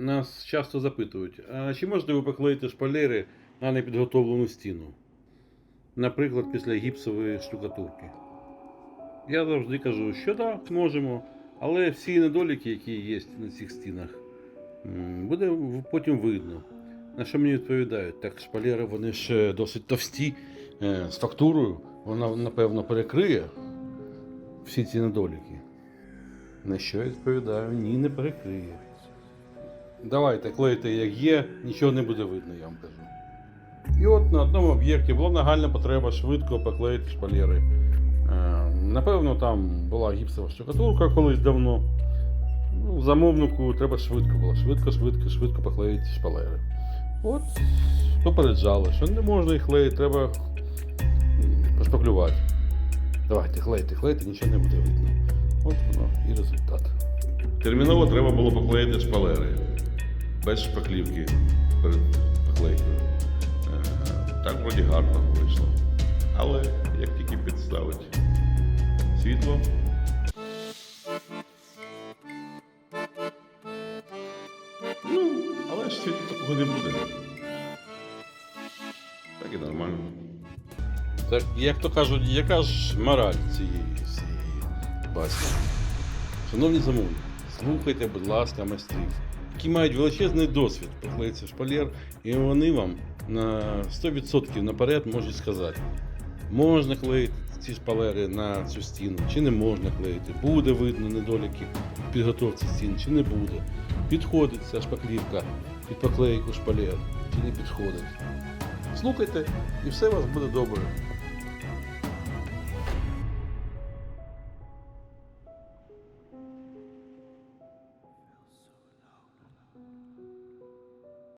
Нас часто запитують, а чи можете ви поклеїти шпалери на непідготовлену стіну? Наприклад, після гіпсової штукатурки. Я завжди кажу, що так, можемо, але всі недоліки, які є на цих стінах, буде потім видно. На що мені відповідають? Так, шпалери вони ж досить товсті, е, з фактурою, вона, напевно, перекриє всі ці недоліки. На що я відповідаю? Ні, не перекриє. Давайте клейте як є, нічого не буде видно, я вам кажу. І от на одному об'єкті була нагальна потреба швидко поклеїти шпалери. Е, Напевно, там була гіпсова штукатурка колись давно. Ну, замовнику треба швидко було. Швидко, швидко, швидко поклеїти шпалери. От попереджали, що не можна їх клеїти, треба пошпаклювати. Давайте, клейте, клейте, нічого не буде видно. От воно і результат. Терміново треба було поклеїти шпалери. Без шпаклівки перед поклейкою. Е, Так вроді гарно вийшло. Але як тільки підставить світло, ну, але ж світла такого не буде. Так і нормально. Так, як то кажуть, яка ж мораль цієї всієї басні? Шановні замовники, слухайте, будь ласка, майстрів, які мають величезний досвід поклеїться шпалер, і вони вам на 100% наперед можуть сказати, можна клеїти ці шпалери на цю стіну, чи не можна клеїти, буде видно недоліки в підготовці стін, чи не буде. Підходить ця шпаклівка під поклейку шпалер, чи не підходить. Слухайте, і все у вас буде добре.